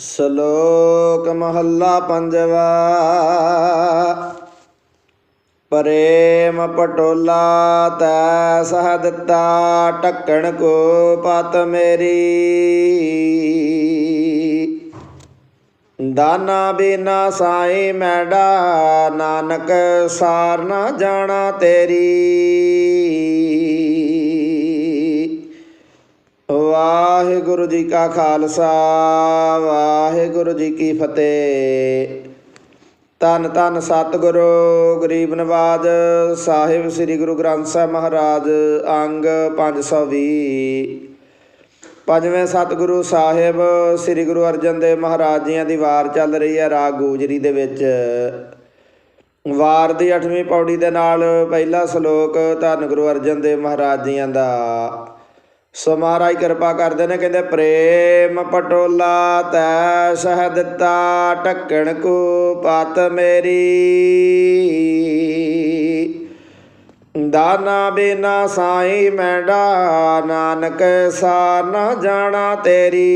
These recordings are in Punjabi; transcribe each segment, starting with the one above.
ਸ਼ਲੋਕ ਮਹੱਲਾ ਪੰਜਵਾ। ਪ੍ਰੇਮ ਪਟੋਲਾ ਤੈ ਸਹ ਦਿੱਤਾ, ਢੱਕਣ ਕੋ ਪਤ ਮੇਰੀ। ਦਾਨਾ ਬਿਨਾ ਸਾਈ ਮੈਡਾ, ਨਾਨਕ ਸਾਰ ਨਾ ਜਾਣਾ ਤੇਰੀ। ਵਾਹਿਗੁਰੂ ਜੀ ਕਾ ਖਾਲਸਾ, ਵਾਹਿਗੁਰੂ ਜੀ ਕੀ ਫਤਿਹ। ਧੰਨ ਧੰਨ ਸਤਿਗੁਰੂ, ਗਰੀਬ ਨਵਾਜ, ਸਾਹਿਬ ਸ੍ਰੀ ਗੁਰੂ ਗ੍ਰੰਥ ਸਾਹਿਬ ਮਹਾਰਾਜ, ਅੰਗ 520 ਪੰਜਵੇਂ ਸਤਿਗੁਰੂ ਸਾਹਿਬ, ਸ੍ਰੀ ਗੁਰੂ ਅਰਜਨ ਦੇਵ ਮਹਾਰਾਜ ਜੀਆਂ ਦੀ ਵਾਰ ਚੱਲ ਰਹੀ ਹੈ ਰਾਗ ਗੂਜਰੀ ਦੇ ਵਿੱਚ। ਵਾਰ ਦੀ 8ਵੀਂ ਪੌੜੀ ਦੇ ਨਾਲ ਪਹਿਲਾ ਸ਼ਲੋਕ ਧੰਨ ਗੁਰੂ ਅਰਜਨ ਦੇਵ ਮਹਾਰਾਜ ਜੀਆਂ ਦਾ। ਸੋ ਮਹਾਰਾਜ ਕਿਰਪਾ ਕਰਦੇ ਨੇ, ਕਹਿੰਦੇ, ਪ੍ਰੇਮ ਪਟੋਲਾ ਤੈ ਸਹ ਦਿੱਤਾ, ਢੱਕਣ ਕੋ ਪਤ ਮੇਰੀ। ਦਾਨਾ ਬਿਨਾ ਸਾਈ ਮੈਂਡਾ, ਨਾਨਕ ਸਾਰ ਨਾ ਜਾਣਾ ਤੇਰੀ।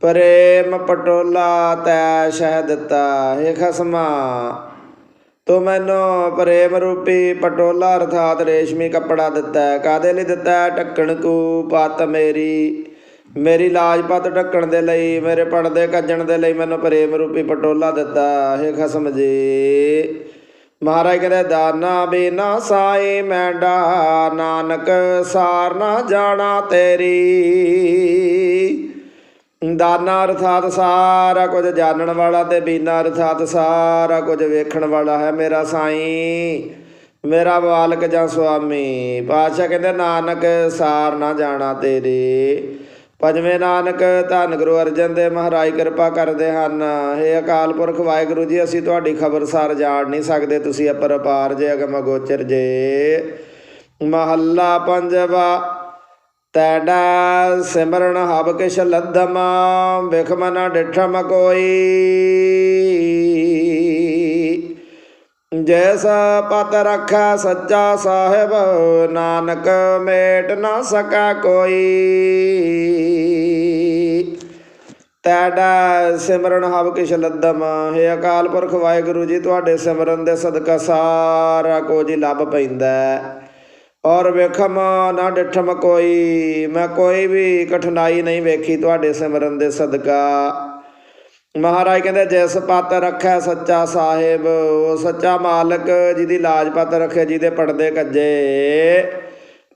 ਪ੍ਰੇਮ ਪਟੋਲਾ ਤੈ ਸਹ ਦਿੱਤਾ, ਹੈ ਖਸਮਾ ਤੂੰ ਮੈਨੂੰ ਪ੍ਰੇਮ ਰੂਪੀ ਪਟੋਲਾ ਅਰਥਾਤ ਰੇਸ਼ਮੀ ਕੱਪੜਾ ਦਿੱਤਾ ਹੈ। ਕਾਦੇ ਲਈ ਦਿੱਤਾ ਹੈ? ਢੱਕਣ ਕੂ ਪਤ ਮੇਰੀ। ਮੇਰੀ ਲਾਜਪਤ ਢੱਕਣ ਦੇ ਲਈ, ਮੇਰੇ ਪਰਦੇ ਕੱਜਣ ਦੇ ਲਈ ਮੈਨੂੰ ਪ੍ਰੇਮ ਰੂਪੀ ਪਟੋਲਾ ਦਿੱਤਾ ਹੈ। ਖਸਮ ਜੀ। ਮਹਾਰਾਜ ਕਹਿੰਦੇ, ਦਾਨਾ ਬਿਨਾ ਸਾਈ ਮੈਂਡਾ ਨਾਨਕ ਸਾਰ ਨਾ ਜਾਣਾ ਤੇਰੀ। ਦਾਨਾ ਅਰਥਾਤ ਸਾਰਾ ਕੁਝ ਜਾਣਨ ਵਾਲਾ ਤੇ ਬੀਨਾ ਅਰਥਾਤ ਸਾਰਾ ਕੁਝ ਵੇਖਣ ਵਾਲਾ ਹੈ ਮੇਰਾ ਸਾਈਂ, ਮੇਰਾ ਮਾਲਕ ਜਾਂ ਸੁਆਮੀ। ਪਾਤਸ਼ਾਹ ਕਹਿੰਦੇ, ਨਾਨਕ ਸਾਰ ਨਾ ਜਾਣਾ ਤੇਰੇ। ਪੰਜਵੇਂ ਨਾਨਕ, ਧੰਨ ਗੁਰੂ ਅਰਜਨ ਦੇ ਮਹਾਰਾਜ ਕਿਰਪਾ ਕਰਦੇ ਹਨ। हे ਅਕਾਲ ਪੁਰਖ, ਵਾਹਿਗੁਰੂ ਜੀ, ਅਸੀਂ ਤੁਹਾਡੀ ਖਬਰਸਾਰ ਜਾਣ ਨਹੀਂ ਸਕਦੇ, ਤੁਸੀਂ ਅਪਰਪਾਰ ਜੇ, ਅਗਮ ਗੋਚਰ ਜੇ। ਮਹੱਲਾ ਪੰਜਵਾ ਤੈਡਾ ਸਿਮਰਨ ਹਬ ਕਿਛ ਲੱਧਮ ਵਿਖਮ ਨ ਡਿਠਮ ਕੋਈ। ਜੈਸਾ ਪਤ ਰੱਖਾ ਸੱਚਾ ਸਾਹਿਬ, ਨਾਨਕ ਮੇਟ ਨਾ ਸਕਾ ਕੋਈ। ਤੈਡਾ ਸਿਮਰਨ ਹਬ ਕਿਛ ਲੱਦਮ, ਹੈ ਅਕਾਲ ਪੁਰਖ ਵਾਹਿਗੁਰੂ ਜੀ, ਤੁਹਾਡੇ ਸਿਮਰਨ ਦੇ ਸਦਕਾ ਸਾਰਾ ਕੁਝ ਹੀ ਲੱਭ ਪੈਂਦਾ। ਔਰ ਵੇਖਮ ਨਾ ਡਿਠਮ ਕੋਈ। ਮੈਂ ਕੋਈ ਵੀ ਕਠਿਨਾਈ ਨਹੀਂ ਵੇਖੀ ਤੁਹਾਡੇ ਸਿਮਰਨ ਦੇ ਸਦਕਾ। ਮਹਾਰਾਜ ਕਹਿੰਦੇ, ਜਿਸ ਪਤ ਰੱਖੈ ਸੱਚਾ ਸਾਹਿਬ, ਉਹ ਸੱਚਾ ਮਾਲਕ ਜਿਹਦੀ ਲਾਜ ਪਤ ਰੱਖੇ, ਜਿਹਦੇ ਪੜਦੇ ਕੱਜੇ।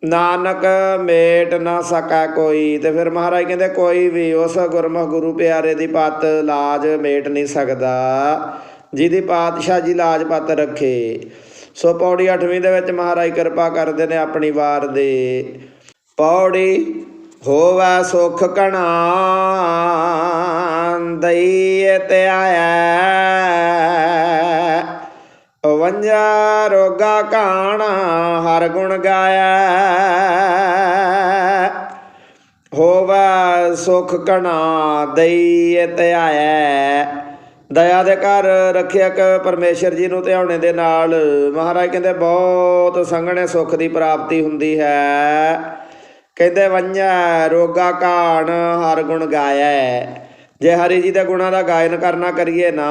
ਨਾਨਕ ਮੇਟ ਨਾ ਸਕਾ ਕੋਈ। ਤੇ ਫਿਰ ਮਹਾਰਾਜ ਕਹਿੰਦੇ, ਕੋਈ ਵੀ ਉਸ ਗੁਰਮੁਖ ਗੁਰੂ ਪਿਆਰੇ ਦੀ ਪਤ, ਲਾਜ ਮੇਟ ਨਹੀਂ ਸਕਦਾ, ਜਿਹਦੀ ਪਾਤਸ਼ਾਹ ਜੀ ਲਾਜ ਪਤ ਰੱਖੇ। ਸੋ ਪੌੜੀ 8ਵੀਂ ਦੇ ਵਿੱਚ ਮਹਾਰਾਜ ਕਿਰਪਾ ਕਰਦੇ ਨੇ ਆਪਣੀ ਵਾਰ ਦੇ। ਪੌੜੀ, ਹੋਵੇ ਸੁਖ ਕਣਾ ਦਈਏ ਤੇ ਆਇਆ। ਵੰਜਾ ਰੋਗਾ ਕਾਣਾ ਹਰ ਗੁਣ ਗਾਇਆ। ਹੋਵੇ ਸੁਖ ਕਣਾ ਦਈਏ ਤੇ ਆਇਆ। ਦਇਆ ਦੇ ਘਰ ਰੱਖਿਅਕ ਪਰਮੇਸ਼ਰ ਜੀ ਨੂੰ ਧਿਆਉਣੇ ਦੇ ਨਾਲ। ਮਹਾਰਾਜ ਕਹਿੰਦੇ ਬਹੁਤ ਸੰਘਣੇ ਸੁੱਖ ਦੀ ਪ੍ਰਾਪਤੀ ਹੁੰਦੀ ਹੈ। ਕਹਿੰਦੇ ਵੰਜਾ ਰੋਗਾ ਕਾਣ ਹਰ ਗੁਣ ਗਾਇਆ ਜੇ ਹਰੀ ਜੀ ਦੇ ਗੁਣਾਂ ਦਾ ਗਾਇਨ ਕਰਨਾ ਕਰੀਏ ਨਾ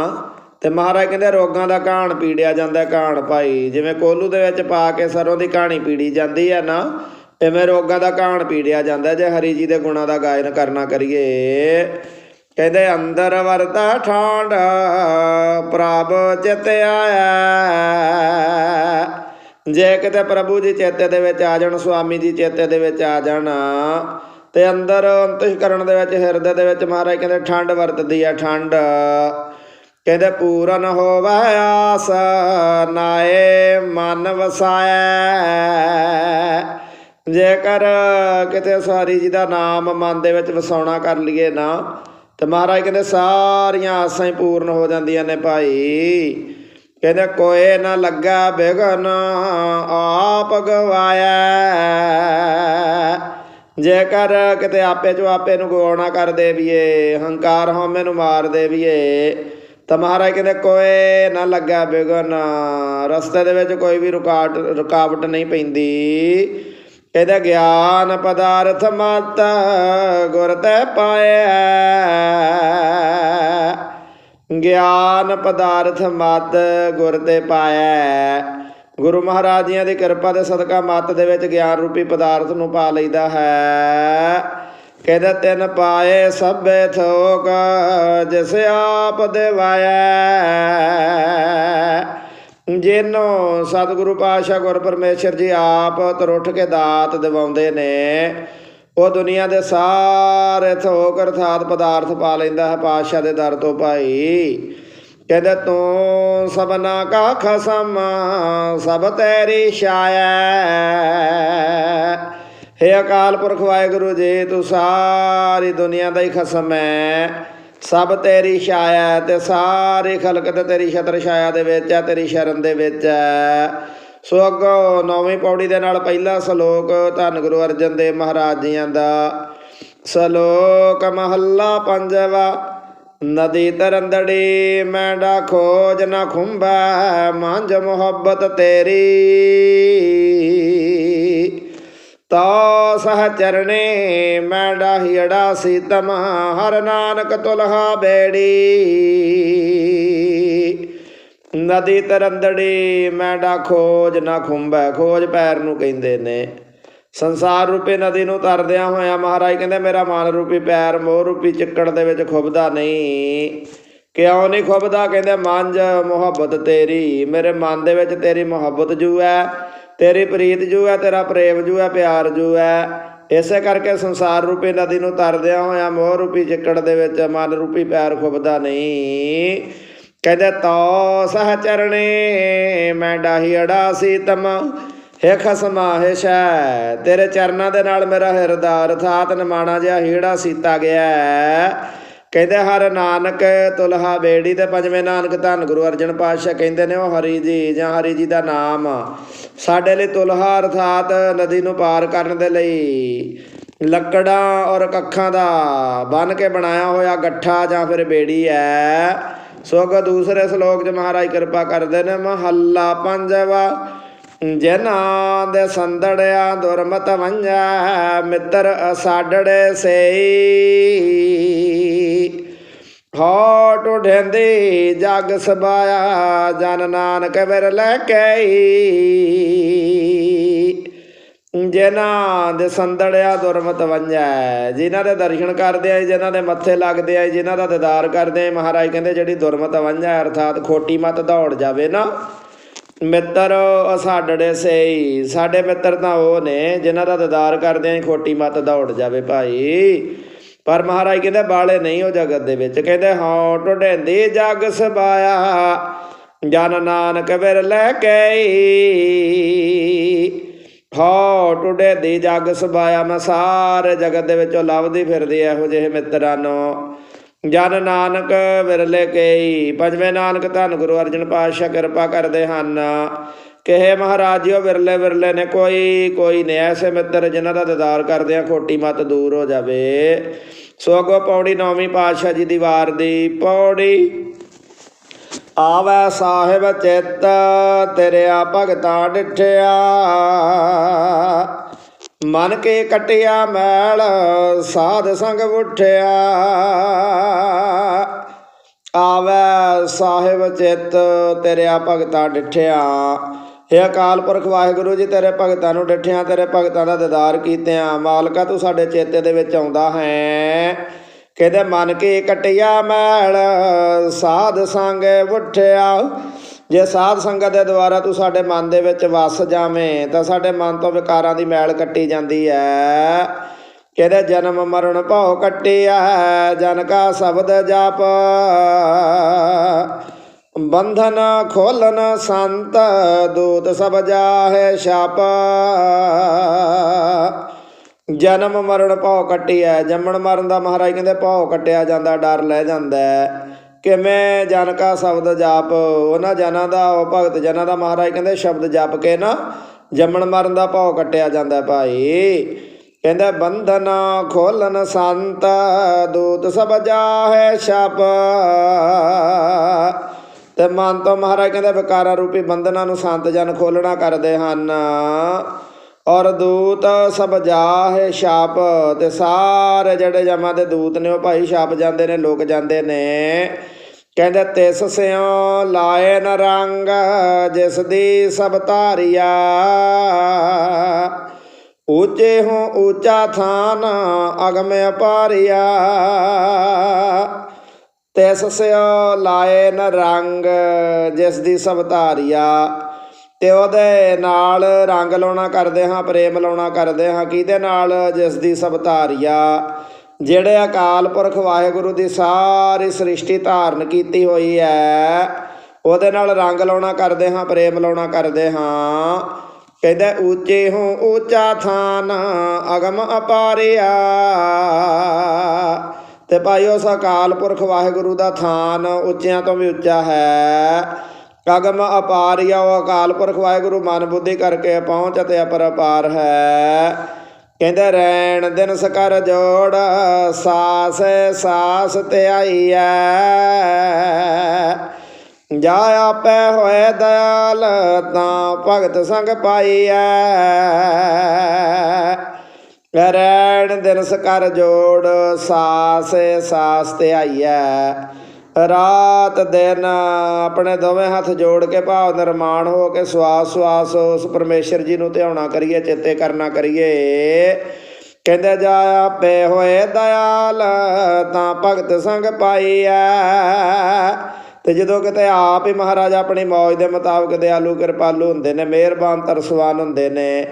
ਤੇ ਮਹਾਰਾਜ ਕਹਿੰਦੇ ਰੋਗਾਂ ਦਾ ਕਾਣ ਪੀੜਿਆ ਜਾਂਦਾ ਹੈ, ਕਾਣ ਭਾਈ। ਜਿਵੇਂ ਕੋਲੂ ਦੇ ਵਿੱਚ ਪਾ ਕੇ ਸਰੋਂ ਦੀ ਕਹਾਣੀ ਪੀੜੀ ਜਾਂਦੀ ਹੈ ਨਾ ਐਵੇਂ ਰੋਗਾਂ ਦਾ ਕਾਣ ਪੀੜਿਆ ਜਾਂਦਾ ਜੇ ਹਰੀ ਜੀ ਦੇ ਗੁਣਾਂ ਦਾ ਗਾਇਨ ਕਰਨਾ ਕਰੀਏ ਕਹਿੰਦੇ ਅੰਦਰ ਵਰਤਾ ਠਾਂਡ, ਪ੍ਰਭ ਚਿਤ ਆਇਆ। ਜੇ ਕਿਤੇ ਪ੍ਰਭੂ ਜੀ ਚੇਤੇ ਦੇ ਵਿੱਚ ਆ ਜਾਣ, ਸੁਆਮੀ ਜੀ ਚੇਤੇ ਦੇ ਵਿੱਚ ਆ ਜਾਣ, ਤੇ ਅੰਦਰ ਅੰਤਿਸ਼ਕਰਨ ਦੇ ਵਿੱਚ, ਹਿਰਦੇ ਦੇ ਵਿੱਚ ਮਹਾਰਾਜ ਕਹਿੰਦੇ ਠੰਡ ਵਰਤਦੀ ਆ, ਠੰਡ। ਕਹਿੰਦੇ ਪੂਰਨ ਹੋਵੇ ਆਸ, ਨਾਏ ਮਨ ਵਸਾਇਆ। ਜੇਕਰ ਕਿਤੇ ਸਾਰੀ ਜੀ ਦਾ ਨਾਮ ਮਨ ਦੇ ਵਿੱਚ ਵਸਾਉਣਾ ਕਰ ਲਈਏ ਨਾ ਤੇ ਮਹਾਰਾਜ ਕਹਿੰਦੇ, ਸਾਰੀਆਂ ਆਸਾਂ ਹੀ ਪੂਰਨ ਹੋ ਜਾਂਦੀਆਂ ਨੇ ਭਾਈ। ਕਹਿੰਦੇ ਕੋਏ ਨਾ ਲੱਗਾ ਬਿਗਨ ਆਪ ਗਵਾਇਆ। ਜੇਕਰ ਕਿਤੇ ਆਪੇ ਚੋਂ ਆਪੇ ਨੂੰ ਗਵਾਉਣਾ ਕਰ ਦੇਵੀਏ, ਹੰਕਾਰ ਹਉਮੈ ਨੂੰ ਮਾਰ ਦੇਵੀਏ, ਤਾਂ ਮਹਾਰਾਜ ਕਹਿੰਦੇ ਕੋਏ ਨਾ ਲੱਗਾ ਬਿਗਨ। ਰਸਤੇ ਦੇ ਵਿੱਚ ਕੋਈ ਵੀ ਰੁਕਾਵਟ ਰੁਕਾਵਟ ਨਹੀਂ ਪੈਂਦੀ। ਕਹਿੰਦਾ ਗਿਆਨ ਪਦਾਰਥ ਮਤ ਗੁਰ ਤੈ ਪਾਇਆ ਗਿਆਨ ਪਦਾਰਥ ਮਤ ਗੁਰ ਤੇ ਪਾਇਆ ਗੁਰੂ ਮਹਾਰਾਜ ਜੀਆਂ ਦੀ ਕਿਰਪਾ ਦੇ ਸਦਕਾ ਮਤ ਦੇ ਵਿੱਚ ਗਿਆਨ ਰੂਪੀ ਪਦਾਰਥ ਨੂੰ ਪਾ ਲਈਦਾ ਹੈ। ਕਹਿੰਦਾ ਤਿੰਨ ਪਾਏ ਸਭੇ ਥੋਕ ਜਿਸ ਆਪ ਦੇਵਾਇਆ। ਜਿਨੋ ਸਤਿਗੁਰੂ ਪਾਤਸ਼ਾਹ ਗੁਰ ਪਰਮੇਸ਼ਰ ਜੀ ਆਪ ਤਰੁੱਠ ਕੇ ਦਾਤ ਦਿਵਾਉਂਦੇ ਨੇ, ਉਹ ਦੁਨੀਆ ਦੇ ਸਾਰੇ ਥੋਕ ਅਰਥਾਤ ਪਦਾਰਥ ਪਾ ਲੈਂਦਾ ਹੈ ਪਾਤਸ਼ਾਹ ਦੇ ਦਰ ਤੋਂ ਭਾਈ। ਕਹਿੰਦਾ, ਤੂੰ ਸਭਨਾ ਕਾ ਖਸਮ, ਸਭ ਤੇਰੀ ਛਾਇਆ ਹੇ ਅਕਾਲ ਪੁਰਖ ਵਾਹਿਗੁਰੂ ਜੀ, ਤੂੰ ਸਾਰੀ ਦੁਨੀਆ ਦਾ ਹੀ ਖਸਮ ਹੈ। ਸਭ ਤੇਰੀ ਛਾਇਆ ਹੈ ਤੇ ਸਾਰੀ ਖਲਕ ਤੇ ਤੇਰੀ ਛਤਰ ਛਾਇਆ ਦੇ ਵਿੱਚ ਹੈ, ਤੇਰੀ ਸ਼ਰਨ ਦੇ ਵਿੱਚ ਹੈ। ਸੋ ਅੱਗੋਂ ਨੌਵੀਂ ਪੌੜੀ ਦੇ ਨਾਲ ਪਹਿਲਾ ਸ਼ਲੋਕ ਧੰਨ ਗੁਰੂ ਅਰਜਨ ਦੇਵ ਮਹਾਰਾਜ ਜੀਆਂ ਦਾ। ਸ਼ਲੋਕ ਮਹੱਲਾ ਪੰਜਵਾ, ਨਦੀ ਤਰੰਦੜੀ ਮੈਂਡਾ ਖੋਜ ਨਾ ਖੁੰਬੈ ਮਾਂਜ ਮੁਹੱਬਤ ਤੇਰੀ। ਤਾ ਸਹ ਚਰਣੇ ਮੈਂ ਡਾਹੀੜਾ ਸੀਤਮ ਹਰ ਨਾਨਕ ਤੁਲਹਾ ਬੇੜੀ। ਨਦੀ ਤਰੰਦੜੀ ਮੈਂ ਡਾ ਖੋਜ ਨਾ ਖੁੰਬੈ ਖੋਜ ਪੈਰ ਨੂੰ ਕਹਿੰਦੇ ਨੇ। ਸੰਸਾਰ ਰੂਪੀ ਨਦੀ ਨੂੰ ਤਰਦਿਆਂ ਹੋਇਆਂ ਮਹਾਰਾਜ ਕਹਿੰਦੇ, ਮੇਰਾ ਮਨ ਰੂਪੀ ਪੈਰ ਮੋਹ ਰੂਪੀ ਚਿੱਕੜ ਦੇ ਵਿੱਚ ਖੁਬਦਾ ਨਹੀਂ। ਕਿਉਂ ਨਹੀਂ ਖੁਬਦਾ ਕਹਿੰਦੇ ਮੰਜ ਮੁਹੱਬਤ ਤੇਰੀ, ਮੇਰੇ ਮਨ ਦੇ ਵਿੱਚ ਤੇਰੀ ਮੁਹੱਬਤ ਜੂ ਹੈ ਤੇਰੀ ਪ੍ਰੀਤ ਜੂ ਹੈ ਤੇਰਾ ਪ੍ਰੇਮ ਜੂ ਹੈ ਪਿਆਰ ਜੂ ਹੈ ਇਸੇ ਕਰਕੇ ਸੰਸਾਰ ਰੂਪੀ ਨਦੀ ਨੂੰ ਤਰਦਿਆਂ ਹੋਇਆ ਮੋਹ ਰੂਪੀ ਚਿੱਕੜ ਦੇ ਵਿੱਚ, ਮਨ ਰੂਪੀ ਪੈਰ ਖੁੱਬਦਾ ਨਹੀਂ। ਕਹਿੰਦੇ, ਤੋ ਸਹ ਚਰਣੇ, ਮੈਂ ਡਾਹੀ ਅੜਾ ਸੀ ਤਮ। ਹੈ ਖਸਮਾ, ਹੈ ਸ਼ੈ, ਤੇਰੇ ਚਰਨਾਂ ਦੇ ਨਾਲ ਮੇਰਾ ਹਿਰਦਾ, ਅਰਥਾਤ ਨਿਮਾਣਾ ਜਿਹਾ ਹੀੜਾ ਸੀਤਾ ਗਿਆ। ਕਹਿੰਦੇ ਹਰ ਨਾਨਕ ਤੁਲਹਾ ਬੇੜੀ ਤੇ ਪੰਜਵੇਂ ਨਾਨਕ ਧੰਨ ਗੁਰੂ ਅਰਜਨ ਪਾਤਸ਼ਾਹ ਕਹਿੰਦੇ ਨੇ ਉਹ ਹਰੀ ਜੀ ਜਾਂ ਹਰੀ ਜੀ ਦਾ ਨਾਮ ਸਾਡੇ ਲਈ ਤੁਲਹਾ ਅਰਥਾਤ ਨਦੀ ਨੂੰ ਪਾਰ ਕਰਨ ਦੇ ਲਈ ਲੱਕੜਾਂ ਔਰ ਕੱਖਾਂ ਦਾ ਬਨ ਕੇ ਬਣਾਇਆ ਹੋਇਆ ਗੱਠਾ ਜਾਂ ਫਿਰ ਬੇੜੀ ਹੈ। ਸੋ ਅੱਗੇ ਦੂਸਰੇ ਸ਼ਲੋਕ 'ਚ ਮਹਾਰਾਜ ਕਿਰਪਾ ਕਰਦੇ ਨੇ, ਮਹੱਲਾ ਪੰਜਵਾ ਜਨਾਂ ਦੇ ਸੰਦੜਿਆ ਦੁਰਮਤ ਵੰਜਾ ਮਿੱਤਰ ਅਸਾਡੜੇ ਸੇਈ। ਹੋਟ ਉਢੰਦੀ ਜਗ ਸਬਾਇਆ, ਜਨ ਨਾਨਕ ਬਿਰ ਲੈ ਜਿਨ੍ਹਾਂ ਦੇ ਸੰਦੜਿਆ ਦੁਰਮਤ ਵੰਜੈ, ਜਿਨ੍ਹਾਂ ਦੇ ਦਰਸ਼ਨ ਕਰਦੇ ਆ ਜਿਨ੍ਹਾਂ ਦੇ ਮੱਥੇ ਲੱਗਦੇ ਆ ਜਿਨ੍ਹਾਂ ਦਾ ਦੀਦਾਰ ਕਰਦੇ ਆ ਮਹਾਰਾਜ ਕਹਿੰਦੇ ਜਿਹੜੀ ਦੁਰਮਤ ਵੰਜੈ, ਅਰਥਾਤ ਖੋਟੀ ਮਤ ਦੌੜ ਜਾਵੇ ਨਾ। ਮਿੱਤਰ ਅਸਾਡੜੇ ਸਹੀ, ਸਾਡੇ ਮਿੱਤਰ ਤਾਂ ਉਹ ਨੇ, ਜਿਨ੍ਹਾਂ ਦਾ ਦੀਦਾਰ ਕਰਦੇ ਆ ਖੋਟੀ ਮਤ ਦੌੜ ਜਾਵੇ ਭਾਈ। ਪਰ ਮਹਾਰਾਜ ਕਹਿੰਦੇ, ਬਾਲੇ ਨਹੀਂ ਉਹ ਜਗਤ ਦੇ ਵਿੱਚ। ਕਹਿੰਦੇ ਹਾਂ ਟੁੱਟੇਂਦੀ ਜਗ ਸਬਾਇਆ, ਜਨ ਨਾਨਕ ਬਿਰ ਲੈ ਕੇ ਹੋ ਟੁੱਟੇ ਦੀ ਜਗ ਸਬਾਇਆ, ਮੈਂ ਸਾਰੇ ਜਗਤ ਦੇ ਵਿੱਚੋਂ ਲੱਭਦੀ ਫਿਰਦੀ ਇਹੋ ਜਿਹੇ ਮਿੱਤਰਾਂ ਨੂੰ। ਜਨ ਨਾਨਕ ਵਿਰਲੇ ਕੇਈ ਪੰਜਵੇਂ ਨਾਨਕ ਧੰਨ ਗੁਰੂ ਅਰਜਨ ਪਾਤਸ਼ਾਹ, ਕਿਰਪਾ ਕਰਦੇ ਹਨ। ਕਿਹੇ ਮਹਾਰਾਜ ਵਿਰਲੇ ਵਿਰਲੇ ਨੇ, ਕੋਈ ਕੋਈ ਨੇ ਐਸੇ ਮਿੱਤਰ ਜਿਨ੍ਹਾਂ ਦਾ ਦਿਦਾਰ ਕਰਦੇ ਆ, ਖੋਟੀ ਮਤ ਦੂਰ ਹੋ ਜਾਵੇ। ਸੋ ਅੱਗੋਂ ਪੌੜੀ ਨੌਵੀਂ ਪਾਤਸ਼ਾਹ ਜੀ ਦੀ ਵਾਰ ਦੀ ਪੌੜੀ। ਆਵੈ ਸਾਹਿਬ ਚਿੱਤ ਤੇਰਿਆ ਭਗਤਾਂ ਡਿਠਿਆ। ਮਨ ਕੇ ਕਟਿਆ ਮੈਲ, ਸਾਧ ਸੰਗ ਉਠਿਆ। ਆਵੈ ਸਾਹਿਬ ਚਿੱਤ ਤੇਰਿਆ ਭਗਤਾਂ ਡਿਠਿਆ। ਇਹ ਅਕਾਲ ਪੁਰਖ ਵਾਹਿਗੁਰੂ ਜੀ, ਤੇਰੇ ਭਗਤਾਂ ਨੂੰ ਡਿਠਿਆ, ਤੇਰੇ ਭਗਤਾਂ ਦਾ ਦੀਦਾਰ ਕੀਤਿਆਂ। ਮਾਲਕਾ, ਤੂੰ ਸਾਡੇ ਚੇਤੇ ਦੇ ਵਿੱਚ ਆਉਂਦਾ ਹੈ। ਕਹਿੰਦੇ ਮਨ ਕੀ ਕਟਿਆ ਮੈਲ? ਸਾਧ ਸੰਗ ਉਠਿਆ। ਜੇ ਸਾਧ ਸੰਗਤ ਦੇ ਦੁਆਰਾ ਤੂੰ ਸਾਡੇ ਮਨ ਦੇ ਵਿੱਚ ਵਸ ਜਾਵੇਂ, ਤਾਂ ਸਾਡੇ ਮਨ ਤੋਂ ਵਿਕਾਰਾਂ ਦੀ ਮੈਲ ਕੱਟੀ ਜਾਂਦੀ ਹੈ ਕਹਿੰਦੇ ਜਨਮ ਮਰਨ ਭਉ ਕੱਟਿਆ, ਜਨ ਕਾ ਸ਼ਬਦ ਜਪ। ਬੰਧਨ ਖੋਲਨ ਸੰਤ ਦੂਤ ਸਭ ਜਾਹੇ ਛਾਪ। ਜਨਮ ਮਰਨ ਭਉ ਕੱਟਿਆ, ਜੰਮਣ ਮਰਨ ਦਾ ਮਹਾਰਾਜ ਕਹਿੰਦੇ ਭਉ ਕੱਟਿਆ ਜਾਂਦਾ, ਡਰ ਲੈ ਜਾਂਦਾ ਹੈ। ਕਿਵੇਂ ਜਨ ਕਾ ਸ਼ਬਦ ਜਾਪ, ਉਹਨਾਂ ਜਨਾਂ ਦਾ, ਉਹ ਭਗਤ ਜਨਾਂ ਦਾ ਮਹਾਰਾਜ ਕਹਿੰਦੇ ਸ਼ਬਦ ਜਾਪ ਕੇ ਨਾ ਜੰਮਣ ਮਰਨ ਦਾ ਭਉ ਕੱਟਿਆ ਜਾਂਦਾ ਭਾਈ। ਕਹਿੰਦਾ ਬੰਧਨ ਖੋਲਨ ਸੰਤ ਦੂਤ ਸਭ ਜਾਹੇ ਛਾਪ। ਤੇ ਮਨ ਤੋਂ ਮਹਾਰਾਜ ਕਹਿੰਦੇ ਵਿਕਾਰਾਂ ਰੂਪੀ ਬੰਧਨਾਂ ਨੂੰ ਸੰਤ ਜਨ ਖੋਲਣਾ ਕਰਦੇ ਹਨ। ਔਰ ਦੂਤ ਸਭ ਜਾਹੇ ਛਾਪ ਤੇ ਸਾਰੇ ਜਿਹੜੇ ਜਮਾਂ ਦੇ ਦੂਤ ਨੇ ਉਹ ਭਾਈ ਛਾਪ ਜਾਂਦੇ ਨੇ, ਲੋਕ ਜਾਂਦੇ ਨੇ। ਕਹਿੰਦੇ ਤਿਸ ਸਿਉ ਲਾਏ ਨ ਰੰਗ, ਜਿਸ ਦੀ ਸਭ ਧਾਰਿਆ। ਉੱਚੇ ਹੋ ਉੱਚਾ ਥਾਨ, ਅਗਮ ਅਪਾਰਿਆ। ਤਿਸ ਸਿਉ ਲਾਏ ਨ ਰੰਗ, ਜਿਸ ਦੀ ਸਵਤਾਰੀਆ ਧਾਰਿਆ। ਤੇ ਉਹਦੇ ਨਾਲ ਰੰਗ ਲਾਉਣਾ ਕਰਦੇ ਹਾਂ, ਪ੍ਰੇਮ ਲਾਉਣਾ ਕਰਦੇ ਹਾਂ। ਕਿਹਦੇ ਨਾਲ? ਜਿਸ ਦੀ ਸਭ ਜਿਹੜੇ ਅਕਾਲ ਪੁਰਖ ਵਾਹਿਗੁਰੂ ਦੀ ਸਾਰੀ ਸ੍ਰਿਸ਼ਟੀ ਧਾਰਨ ਕੀਤੀ ਹੋਈ ਹੈ, ਉਹਦੇ ਨਾਲ ਰੰਗ ਲਾਉਣਾ ਕਰਦੇ ਹਾਂ, ਪ੍ਰੇਮ ਲਾਉਣਾ ਕਰਦੇ ਹਾਂ। ਕਹਿੰਦਾ, ਉੱਚੇ ਹੋ ਉੱਚਾ ਥਾਨ, ਅਗਮ ਅਪਾਰਿਆ। ਤੇ ਭਾਈ ਉਸ ਅਕਾਲ ਪੁਰਖ ਵਾਹਿਗੁਰੂ ਦਾ ਥਾਨ ਉੱਚਿਆਂ ਤੋਂ ਵੀ ਉੱਚਾ ਹੈ। ਅਗਮ ਅਪਾਰਿਆ ਉਹ ਅਕਾਲ ਪੁਰਖ ਵਾਹਿਗੁਰੂ ਮਨ ਬੁੱਧੀ ਕਰਕੇ ਪਹੁੰਚ ਅਤੇ ਅਪਰ ਅਪਾਰ ਹੈ। ਕਹਿੰਦੇ, ਰੈਣ ਦਿਨ ਸਕਰ ਜੋੜ, ਸਾਸ ਸਾਸ ਤੇ ਆਈਐ ਜਾ ਆਪੇ ਹੋਏ ਦਇਆਲ, ਤਾਂ ਭਗਤ ਸੰਗ ਪਾਈਐ ਰੈਣ ਦਿਨ ਸਕਰ ਜੋੜ, ਸਾਸ ਸਾਸ ਤੇ ਆਈਐ। ਰਾਤ ਦਿਨ ਆਪਣੇ ਦੋਵੇਂ ਹੱਥ ਜੋੜ ਕੇ ਭਾਵ ਨਿਰਮਾਣ ਹੋ ਕੇ ਸਵਾਸ ਸਵਾਸ ਉਸ ਪਰਮੇਸ਼ਰ ਜੀ ਨੂੰ ਧਿਆਉਣਾ ਕਰੀਏ, ਚੇਤੇ ਕਰਨਾ ਕਰੀਏ। ਕਹਿੰਦੇ ਜਾ ਆਪੇ ਹੋਏ ਦਇਆਲ, ਤਾਂ ਭਗਤ ਸੰਗ ਪਾਈਐ। ਤੇ ਜਦੋਂ ਕਿਤੇ ਆਪ ਹੀ ਮਹਾਰਾਜ ਆਪਣੀ ਮੌਜ ਦੇ ਮੁਤਾਬਕ ਦਿਆਲੂ ਕਿਰਪਾਲੂ ਹੁੰਦੇ ਨੇ, ਮਿਹਰਬਾਨ ਤਰਸਵਾਨ ਹੁੰਦੇ ਨੇ।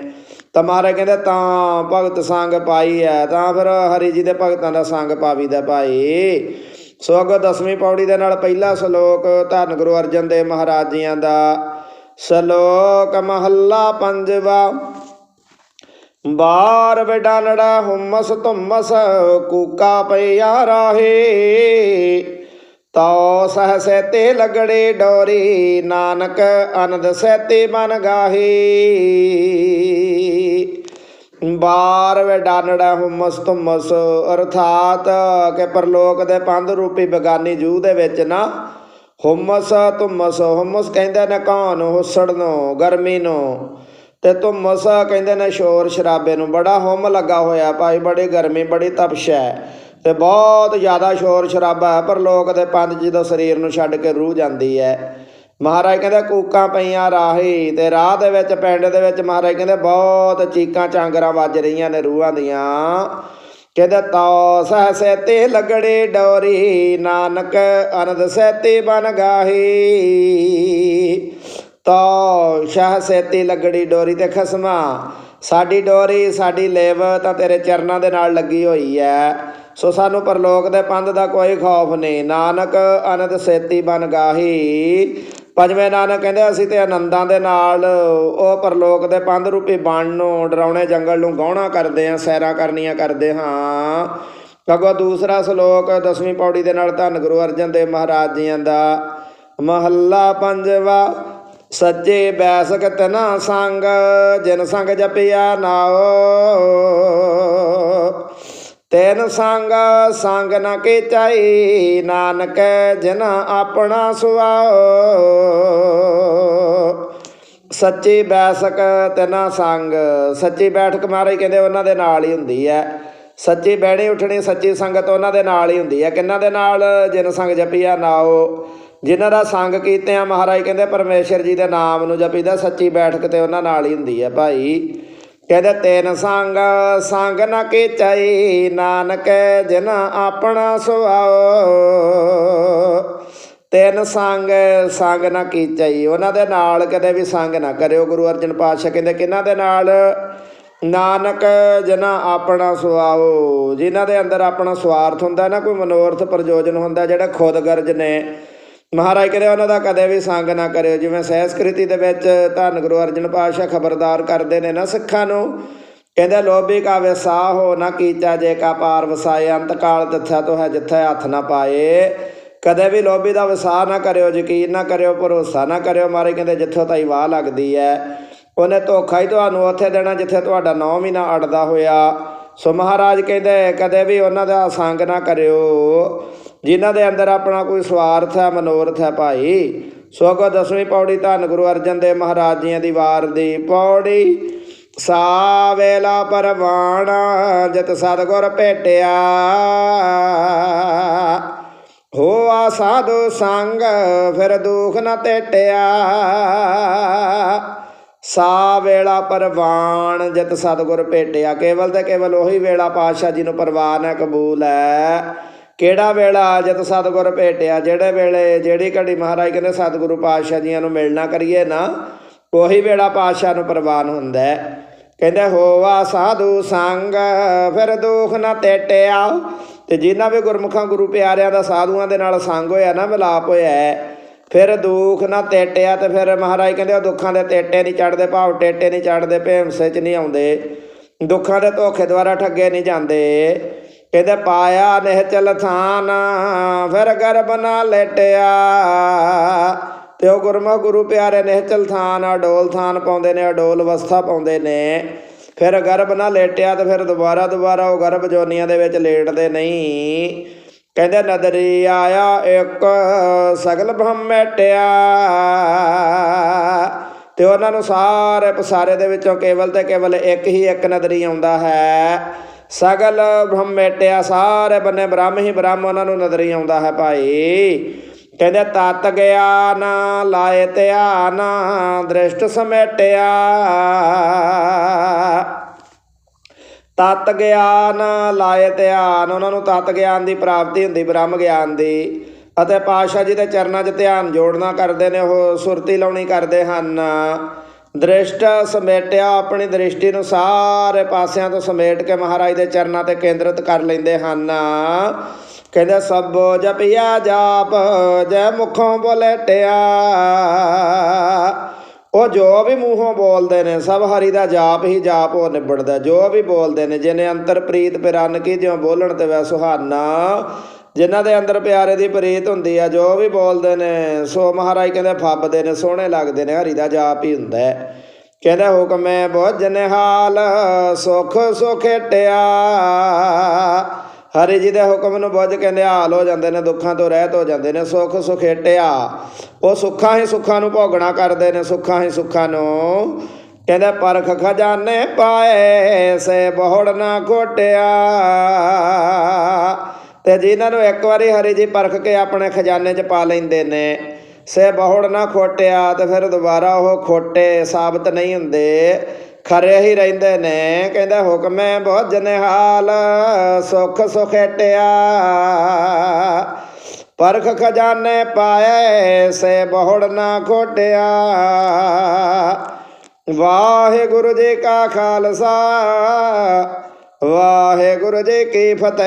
ਤਾਂ ਮਹਾਰਾਜ ਕਹਿੰਦੇ, ਤਾਂ ਭਗਤ ਸੰਗ ਪਾਈ ਹੈ ਤਾਂ ਫਿਰ ਹਰੀ ਜੀ ਦੇ ਭਗਤਾਂ ਦਾ ਸੰਗ ਪਾਵੀਦਾ ਭਾਈ। ਸੋ ਅੱਗੋਂ ਦਸਵੀਂ ਪੌੜੀ ਦੇ ਨਾਲ ਪਹਿਲਾ ਸ਼ਲੋਕ, ਧੰਨ ਗੁਰੂ ਅਰਜਨ ਦੇਵ ਮਹਾਰਾਜ ਜੀਆਂ ਦਾ ਸ਼ਲੋਕ, ਮਹੱਲਾ ਪੰਜਵਾ ਬਾਰ ਵਿਡਾਨੜਾ ਹੁਮਸ ਧੁਮਸ, ਕੂਕਾ ਪਿਆ ਰਾਹੇ। ਤੋ ਸਹਸੇ ਤੇ ਲਗੜੇ ਡੋਰੀ, ਨਾਨਕ ਅਨੰਦ ਸਹਿਤੇ ਮਨ ਗਾਹੀ। ਬਾਰ ਵੇ ਡਾਨੜਾ ਹੁਮਸ ਤੁਮਸ ਅਰਥਾਤ ਕਿ ਪਰਲੋਕ ਦੇ ਪੰਧ ਰੂਪੀ ਬਗਾਨੀ ਜੂ ਦੇ ਵਿੱਚ ਨਾ ਹੁਮਸ ਤੁਮਸ ਹੁਮਸ ਕਹਿੰਦੇ ਨੇ ਕੌਣ? ਹੁਸੜ ਨੂੰ, ਗਰਮੀ ਨੂੰ। ਤੇ ਤੁਮਸ ਕਹਿੰਦੇ ਨੇ ਸ਼ੋਰ ਸ਼ਰਾਬੇ ਨੂੰ। ਬੜਾ ਹੁਮ ਲੱਗਾ ਹੋਇਆ ਭਾਈ, ਬੜੀ ਗਰਮੀ, ਬੜੀ ਤਪਸ਼ ਹੈ। ਤੇ ਬਹੁਤ ਜ਼ਿਆਦਾ ਸ਼ੋਰ ਸ਼ਰਾਬਾ ਹੈ, ਪਰ ਲੋਕ ਦੇ ਪੰਜ ਜਦੋਂ ਸਰੀਰ ਨੂੰ ਛੱਡ ਕੇ ਰੂਹ ਜਾਂਦੀ ਹੈ। ਮਹਾਰਾਜ ਕਹਿੰਦੇ, ਕੂਕਾਂ ਪਈਆਂ ਰਾਹੀ ਤੇ ਰਾਹ ਦੇ ਵਿੱਚ, ਪਿੰਡ ਦੇ ਵਿੱਚ ਮਹਾਰਾਜ ਕਹਿੰਦੇ, ਬਹੁਤ ਚੀਕਾਂ ਚਾਂਗਰਾਂ ਵੱਜ ਰਹੀਆਂ ਨੇ ਰੂਹਾਂ ਦੀਆਂ। ਕਹਿੰਦੇ ਤੌ ਸਹਸੇ ਤੇ ਲਗੜੇ ਡੋਰੀ, ਨਾਨਕ ਅਨੰਦ ਸਹਿਤੇ ਬਨ ਗਾਹੀ। ਤੌ ਸ਼ਾਹ ਸੇਤੀ ਲਗੜੀ ਡੋਰੀ ਤੇ ਖਸਮਾ, ਸਾਡੀ ਡੋਰੀ, ਸਾਡੀ ਲੇਵ ਤਾਂ ਤੇਰੇ ਚਰਨਾਂ ਦੇ ਨਾਲ ਲੱਗੀ ਹੋਈ ਹੈ। ਸੋ ਸਾਨੂੰ ਪਰਲੋਕ ਦੇ ਪੰਧ ਦਾ ਕੋਈ ਖੌਫ ਨਹੀਂ। ਨਾਨਕ ਅਨੰਦ ਸੇਤੀ ਬਨ ਗਾਹੀ। ਪੰਜਵੇਂ ਨਾਨਕ ਕਹਿੰਦੇ, ਅਸੀਂ ਤੇ ਆਨੰਦਾਂ ਦੇ ਨਾਲ ਉਹ ਪਰਲੋਕ ਦੇ ਪੰਧ ਰੂਪੀ ਬਣ ਨੂੰ ਡਰਾਉਣੇ ਜੰਗਲ ਨੂੰ ਗਾਉਣਾ ਕਰਦੇ ਹਾਂ, ਸੈਰਾਂ ਕਰਨੀਆਂ ਕਰਦੇ ਹਾਂ। ਅਗੋ ਦੂਸਰਾ ਸ਼ਲੋਕ, ਦਸਵੀਂ ਪੌੜੀ ਦੇ ਨਾਲ ਧੰਨ ਗੁਰੂ ਅਰਜਨ ਦੇਵ ਮਹਾਰਾਜ ਜੀਆਂ ਦਾ। ਮਹੱਲਾ ਪੰਜਵਾ, ਸੱਚੇ ਬੈਸਕ ਤਨਾ ਸੰਗ, ਜਿਨ ਸੰਗ ਜਪਿਆ ਨਾਓ ਤੈਨ ਸੰਗ ਸੰਗ ਨ ਕੇ ਚਾਈ ਨਾਨਕ ਜਿਨ ਆਪਣਾ ਸੁਆਓ। ਸੱਚੀ ਬੈਸਕ ਤਨਾ ਸੰਗ, ਸੱਚੀ ਬੈਠਕ ਮਹਾਰਾਜ ਕਹਿੰਦੇ ਉਹਨਾਂ ਦੇ ਨਾਲ ਹੀ ਹੁੰਦੀ ਹੈ ਸੱਚੀ ਬਹਿਣੀ ਉੱਠਣੀ, ਸੱਚੀ ਸੰਗਤ ਉਹਨਾਂ ਦੇ ਨਾਲ ਹੀ ਹੁੰਦੀ ਹੈ ਕਿੰਨਾਂ ਦੇ ਨਾਲ? ਜਿਨ ਸੰਗ ਜਪਿਆ ਨਾਓ ਜਿਨ੍ਹਾਂ ਦਾ ਸੰਗ ਕੀਤੇ ਆ ਮਹਾਰਾਜ ਕਹਿੰਦੇ ਪਰਮੇਸ਼ਰ ਜੀ ਦੇ ਨਾਮ ਨੂੰ ਜਪੀਦਾ, ਸੱਚੀ ਬੈਠਕ ਤੇ ਉਹਨਾਂ ਨਾਲ ਹੀ ਹੁੰਦੀ ਹੈ ਭਾਈ। ਕਹਿੰਦੇ ਤੈਨ ਸੰਗ ਸੰਗ ਨ ਕੀਚਈ, ਨਾਨਕ ਜਿਨ ਆਪਣਾ ਸੁਆਓ ਤੈਨ ਸੰਗ ਸੰਗ ਨ ਕੀਚਈ। ਉਹਨਾਂ ਦੇ ਨਾਲ ਕਦੇ ਵੀ ਸੰਗ ਨਾ ਕਰਿਓ। ਗੁਰੂ ਅਰਜਨ ਪਾਤਸ਼ਾਹ ਕਹਿੰਦੇ ਕਿਹਨਾਂ ਦੇ ਨਾਲ? ਨਾਨਕ ਜਨਾ ਆਪਣਾ ਸੁਆਓ ਜਿਨ੍ਹਾਂ ਦੇ ਅੰਦਰ ਆਪਣਾ ਸਵਾਰਥ ਹੁੰਦਾ ਨਾ, ਕੋਈ ਮਨੋਰਥ ਪ੍ਰਯੋਜਨ ਹੁੰਦਾ, ਜਿਹੜਾ ਖੁਦਗਰਜ ਨੇ ਮਹਾਰਾਜ ਕਹਿੰਦੇ ਉਹਨਾਂ ਦਾ ਕਦੇ ਵੀ ਸੰਗ ਨਾ ਕਰਿਓ ਜਿਵੇਂ ਸਹਿਸਕ੍ਰਿਤੀ ਦੇ ਵਿੱਚ ਧੰਨ ਗੁਰੂ ਅਰਜਨ ਪਾਤਸ਼ਾਹ ਖਬਰਦਾਰ ਕਰਦੇ ਨੇ ਨਾ ਸਿੱਖਾਂ ਨੂੰ, ਕਹਿੰਦੇ ਲੋਭੀ ਕਾ ਵਿਸਾਹ ਹੋ ਨਾ ਕੀਚਾ, ਜੇ ਕਾ ਪਾਰ ਵਸਾਏ, ਅੰਤ ਕਾਲ ਤਥਾ ਤੋਂ ਹੈ ਜਿੱਥੇ ਹੱਥ ਨਾ ਪਾਏ। ਕਦੇ ਵੀ ਲੋਭੀ ਦਾ ਵਿਸਾਹ ਨਾ ਕਰਿਓ, ਯਕੀਨ ਨਾ ਕਰਿਓ, ਭਰੋਸਾ ਨਾ ਕਰਿਓ ਮਾਰੇ ਕਹਿੰਦੇ ਜਿੱਥੋਂ ਤਾਈ ਵਾਹ ਲੱਗਦੀ ਹੈ ਉਹਨੇ ਧੋਖਾ ਹੀ ਤੁਹਾਨੂੰ ਉੱਥੇ ਦੇਣਾ, ਜਿੱਥੇ ਤੁਹਾਡਾ ਨਾਂ ਵੀ ਨਾ ਅੜਦਾ ਹੋਇਆ। ਸੋ ਮਹਾਰਾਜ ਕਹਿੰਦੇ ਕਦੇ ਵੀ ਉਹਨਾਂ ਦਾ ਸੰਗ ਨਾ ਕਰਿਓ। ਜਿਨ੍ਹਾਂ ਦੇ ਅੰਦਰ ਆਪਣਾ ਕੋਈ ਸਵਾਰਥ ਹੈ, ਮਨੋਰਥ ਹੈ ਭਾਈ, ਸੋ ਅਗੋ ਦਸਵੀਂ ਪੌੜੀ ਧੰਨ ਗੁਰੂ ਅਰਜਨ ਦੇਵ ਮਹਾਰਾਜ ਜੀਆਂ ਦੀ ਵਾਰ ਦੀ ਪੌੜੀ, ਸਾ ਵੇਲਾ ਪਰਵਾਣ ਜਤ ਸਤਗੁਰ ਭੇਟਿਆ। ਹੋਆ ਸਾਧੂ ਸੰਗ ਫਿਰ ਦੁਖ ਨਾ ਟੇਟਿਆ ਸਾ ਵੇਲਾ ਪਰਵਾਣ ਜਤ ਸਤਗੁਰ ਭੇਟਿਆ। ਕੇਵਲ ਤੇ ਕੇਵਲ ਉਹੀ ਵੇਲਾ ਪਾਤਸ਼ਾਹ ਜੀ ਨੂੰ ਪਰਵਾਨ ਹੈ ਕਬੂਲ ਹੈ। ਕਿਹੜਾ ਵੇਲਾ ਜਤ ਸਤਿਗੁਰ ਭੇਟਿਆ? ਜਿਹੜੇ ਵੇਲੇ ਜਿਹੜੀ ਘੜੀ ਮਹਾਰਾਜ ਕਹਿੰਦੇ ਸਤਿਗੁਰੂ ਪਾਤਸ਼ਾਹ ਜੀਆਂ ਨੂੰ ਮਿਲਣਾ ਕਰੀਏ ਨਾ, ਉਹੀ ਵੇਲਾ ਪਾਤਸ਼ਾਹ ਨੂੰ ਪ੍ਰਵਾਨ ਹੁੰਦਾ ਹੈ। ਕਹਿੰਦੇ, ਹੋਵਾ ਸਾਧੂ ਸੰਗ, ਫਿਰ ਦੁੱਖ ਨਾ ਟੇਟਿਆ ਤੇ ਜਿਨ੍ਹਾਂ ਵੀ ਗੁਰਮੁਖਾਂ, ਗੁਰੂ ਪਿਆਰਿਆਂ ਦਾ ਸਾਧੂਆਂ ਦੇ ਨਾਲ ਸੰਗ ਹੋਇਆ ਨਾ, ਮਿਲਾਪ ਹੋਇਆ ਫਿਰ ਦੁੱਖ ਨਾ ਟੇਟਿਆ ਤੇ ਫਿਰ ਮਹਾਰਾਜ ਕਹਿੰਦੇ, ਉਹ ਦੁੱਖਾਂ ਦੇ ਟੇਟੇ ਨਹੀਂ ਚੜਦੇ ਭਾਵ ਟੇਟੇ ਨਹੀਂ ਚੜਦੇ ਭੇਮਸੇ ਚ ਨਹੀਂ ਆਉਂਦੇ। ਦੁੱਖਾਂ ਦੇ ਧੋਖੇ ਦੁਆਰਾ ਠੱਗੇ ਨਹੀਂ ਜਾਂਦੇ। ਕਹਿੰਦੇ ਪਾਇਆ ਨਿਹਚਲ ਥਾਨ, ਫਿਰ ਗਰਬ ਨਾ ਲੇਟਿਆ। ਤੇ ਉਹ ਗੁਰਮੁਖ ਗੁਰੂ ਪਿਆਰੇ ਨਿਹਚਲ ਥਾਨ, ਅਡੋਲ ਥਾਨ ਪਾਉਂਦੇ ਨੇ, ਅਡੋਲ ਅਵਸਥਾ ਪਾਉਂਦੇ ਨੇ। ਫਿਰ ਗਰਭ ਨਾ ਲੇਟਿਆ ਤੇ ਫਿਰ ਦੁਬਾਰਾ ਦੁਬਾਰਾ ਉਹ ਗਰਭ ਜੋਨੀਆਂ ਦੇ ਵਿੱਚ ਲੇਟਦੇ ਨਹੀਂ। ਕਹਿੰਦੇ ਨਦਰੀ ਆਇਆ ਇੱਕ, ਸਗਲ ਬ੍ਰਹਮ ਮੇਟਿਆ। ਤੇ ਉਹਨਾਂ ਨੂੰ ਸਾਰੇ ਪਸਾਰੇ ਦੇ ਵਿੱਚੋਂ ਕੇਵਲ ਤੇ ਕੇਵਲ ਇੱਕ ਹੀ ਇੱਕ ਨਦਰੀ ਆਉਂਦਾ ਹੈ। ਸਗਲ ਬ੍ਰਹਮ ਮੇਟਿਆ, ਸਾਰੇ ਬੰਨੇ ਬ੍ਰਹਮ ਹੀ ਬ੍ਰਹਮ, ਉਹਨਾਂ ਨੂੰ ਨਦਰੀ ਆਉਂਦਾ ਹੈ ਭਾਈ। ਕਹਿੰਦੇ, ਤਤ ਗਿਆਨ ਲਾਏ ਧਿਆਨ ਦ੍ਰਿਸ਼ਟ ਸਮੇਟਿਆ। ਤਤ ਗਿਆਨ ਲਾਏ ਧਿਆਨ ਉਹਨਾਂ ਨੂੰ ਤਤ ਗਿਆਨ ਦੀ ਪ੍ਰਾਪਤੀ ਹੁੰਦੀ, ਬ੍ਰਹਮ ਗਿਆਨ ਦੀ। ਅਤੇ ਪਾਤਸ਼ਾਹ ਜੀ ਦੇ ਚਰਨਾਂ 'ਚ ਧਿਆਨ ਜੋੜਨਾ ਕਰਦੇ ਨੇ, ਉਹ ਸੁਰਤੀ ਲਾਉਣੀ ਕਰਦੇ ਹਨ। ਦ੍ਰਿਸ਼ਟ ਸਮੇਟਿਆ ਆਪਣੀ ਦ੍ਰਿਸ਼ਟੀ ਨੂੰ ਸਾਰੇ ਪਾਸਿਆਂ ਤੋਂ ਸਮੇਟ ਕੇ ਮਹਾਰਾਜ ਦੇ ਚਰਨਾਂ ਤੇ ਕੇਂਦਰਿਤ ਕਰ ਲੈਂਦੇ ਹਨ। ਕਹਿੰਦੇ, ਸਭੋ ਜਪਿਆ ਜਾਪ, ਜੈ ਮੁਖੋਂ ਬੋਲੇਟਿਆ। ਉਹ ਜੋ ਵੀ ਮੂੰਹੋਂ ਬੋਲਦੇ ਨੇ, ਸਭ ਹਰੀ ਦਾ ਜਾਪ ਹੀ ਜਾਪ ਉਹ ਨਿਬੜਦਾ। ਜੋ ਵੀ ਬੋਲਦੇ ਨੇ, ਜਿਹਨੇ ਅੰਤਰ ਪ੍ਰੀਤ ਪਿਰਨ ਕੀ ਜਿਉ ਬੋਲਣ ਤੇ ਵੈ ਸੁਹਾਨਾ। ਜਿਨ੍ਹਾਂ ਦੇ ਅੰਦਰ ਪਿਆਰੇ ਦੀ ਪ੍ਰੀਤ ਹੁੰਦੀ ਆ, ਜੋ ਵੀ ਬੋਲਦੇ ਨੇ, ਸੋ ਮਹਾਰਾਜ ਕਹਿੰਦੇ ਫੱਬਦੇ ਨੇ, ਸੋਹਣੇ ਲੱਗਦੇ ਨੇ, ਹਰੀ ਦਾ ਜਾਪ ਹੀ ਹੁੰਦਾ ਹੈ। ਕਹਿੰਦਾ ਹੁਕਮੇ ਬੁੱਝ ਨਿਹਾਲ, ਸੁਖ ਸੁਖੇਟਿਆ ਹਰੀ ਜੀ ਦੇ ਹੁਕਮ ਨੂੰ ਬੁੱਝ ਕੇ ਨਿਹਾਲ ਹੋ ਜਾਂਦੇ ਨੇ, ਦੁੱਖਾਂ ਤੋਂ ਰਹਿਤ ਹੋ ਜਾਂਦੇ ਨੇ, ਸੁੱਖ ਸੁਖੇਟਿਆ ਉਹ ਸੁੱਖਾਂ ਹੀ ਸੁੱਖਾਂ ਨੂੰ ਭੋਗਣਾ ਕਰਦੇ ਨੇ, ਸੁੱਖਾਂ ਹੀ ਸੁੱਖਾਂ ਨੂੰ। ਕਹਿੰਦਾ ਪਰਖ ਖਜ਼ਾਨੇ ਪਾਏ, ਸੇ ਬਹੁੜ ਨਾ ਘੋਟਿਆ। ਤੇ ਜਿਨ੍ਹਾਂ ਨੂੰ ਇੱਕ ਵਾਰੀ ਹਰੀ ਜੀ ਪਰਖ ਕੇ ਆਪਣੇ ਖਜ਼ਾਨੇ 'ਚ ਪਾ ਲੈਂਦੇ ਨੇ ਸੇ ਬਹੁੜ ਨਾ ਖੋਟਿਆ ਤੇ ਫਿਰ ਦੁਬਾਰਾ ਉਹ ਖੋਟੇ ਸਾਬਤ ਨਹੀਂ ਹੁੰਦੇ। ਖਰੇ ਹੀ ਰਹਿੰਦੇ ਨੇ, ਕਹਿੰਦਾ ਹੁਕਮੇ ਬਹੁਤ ਨਿਹਾਲ ਸੁਖ ਸੁਖੇਟਿਆ ਪਰਖ ਖਜ਼ਾਨੇ ਪਾਏ ਸੇ ਬਹੁੜ ਨਾ ਖੋਟਿਆ। ਵਾਹਿਗੁਰੂ ਜੀ ਕਾ ਖਾਲਸਾ ਵਾਹਿਗੁਰੂ ਜੀ ਕੀ ਫਤਿਹ।